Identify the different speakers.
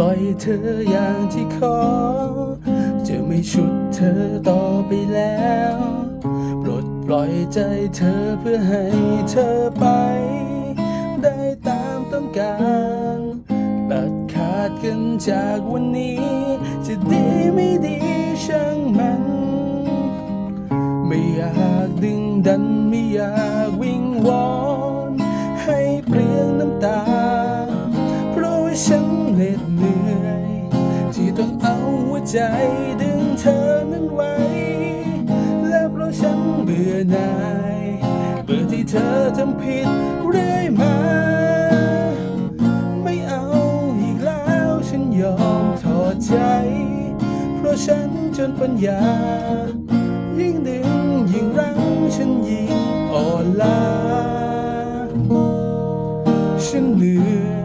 Speaker 1: ล่อยเธออย่างที่ขอ จะไม่ชุดเธอต่อไปแล้วปลดปล่อยใจเธอเพื่อให้เธอไป ได้ตามต้องการตัดขาดกันจากวันนี้ จะดีไม่ดีช่างมัน ไม่อยากดึงดันไม่อยากวิงวอนให้เปลี่ยนน้ำตา เพราะว่าฉันเหน็ดเหนื่อย ต้องเอาหัวใจดึงเธอนั้นไว้ แล้วเพราะฉันเบื่อหน่ายเบื่อที่เธอทำผิดเรื่อยมา ไม่เอาอีกแล้วฉันยอมถอดใจ เพราะฉันจนปัญญา ยิ่งดึงยิ่งรั้งฉันยิ่งอ่อนล้าฉันเหนื่อย